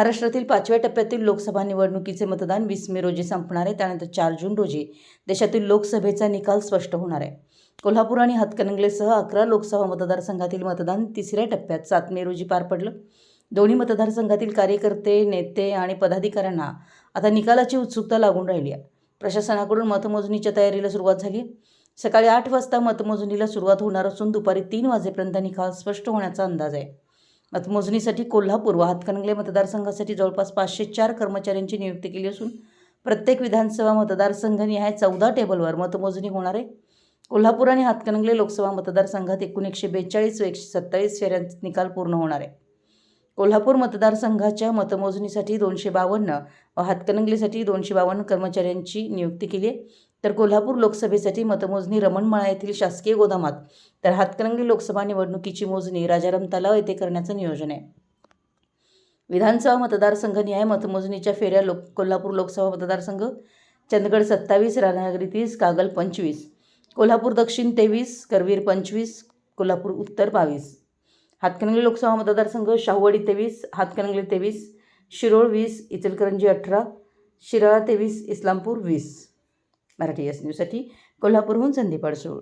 महाराष्ट्रातील पाचव्या टप्प्यातील लोकसभा निवडणुकीचे मतदान वीस मे रोजी संपणार आहे. त्यानंतर चार जून रोजी देशातील लोकसभेचा निकाल स्पष्ट होणार आहे. कोल्हापूर आणि हातकणंगलेसह अकरा लोकसभा मतदारसंघातील मतदान तिसऱ्या टप्प्यात सात मे रोजी पार पडलं. दोन्ही मतदारसंघातील कार्यकर्ते नेते आणि पदाधिकाऱ्यांना आता निकालाची उत्सुकता लागून राहिली आहे. प्रशासनाकडून मतमोजणीच्या तयारीला सुरुवात झाली सकाळी आठ वाजता मतमोजणीला सुरुवात होणार असून दुपारी तीन वाजेपर्यंत निकाल स्पष्ट होण्याचा अंदाज आहे. मतमोजणीसाठी कोल्हापूर व हातकणंगले मतदारसंघासाठी जवळपास पाचशे चार कर्मचाऱ्यांची नियुक्ती केली असून प्रत्येक विधानसभा मतदारसंघनिहाय चौदा टेबलवर मतमोजणी होणार आहे. कोल्हापूर आणि हातकणंगले लोकसभा मतदारसंघात एकूण एकशे बेचाळीस व एकशे सत्तावीस फेऱ्यांचा निकाल पूर्ण होणार आहे. कोल्हापूर मतदारसंघाच्या मतमोजणीसाठी दोनशे बावन्न व हातकणंगलेसाठी दोनशे बावन्न कर्मचाऱ्यांची नियुक्ती केली आहे. तर कोल्हापूर लोकसभेसाठी मतमोजणी रमणमाळा येथील शासकीय गोदामात. तर हातकणंगले लोकसभा निवडणुकीची मोजणी राजाराम तलाव येथे करण्याचं नियोजन आहे. विधानसभा मतदारसंघनिहाय मतमोजणीच्या फेऱ्या लोक कोल्हापूर लोकसभा मतदारसंघ चंदगड सत्तावीस राधानगरी तीस कागल पंचवीस कोल्हापूर दक्षिण तेवीस करवीर पंचवीस कोल्हापूर उत्तर बावीस. हातकणंगले लोकसभा मतदारसंघ शाहूवाडी तेवीस हातकणंगले तेवीस शिरोळ वीस इचलकरंजी अठरा शिराळा तेवीस इस्लामपूर वीस. मराठी एस न्यूजसाठी कोल्हापूरहून संदीप अडसूळ.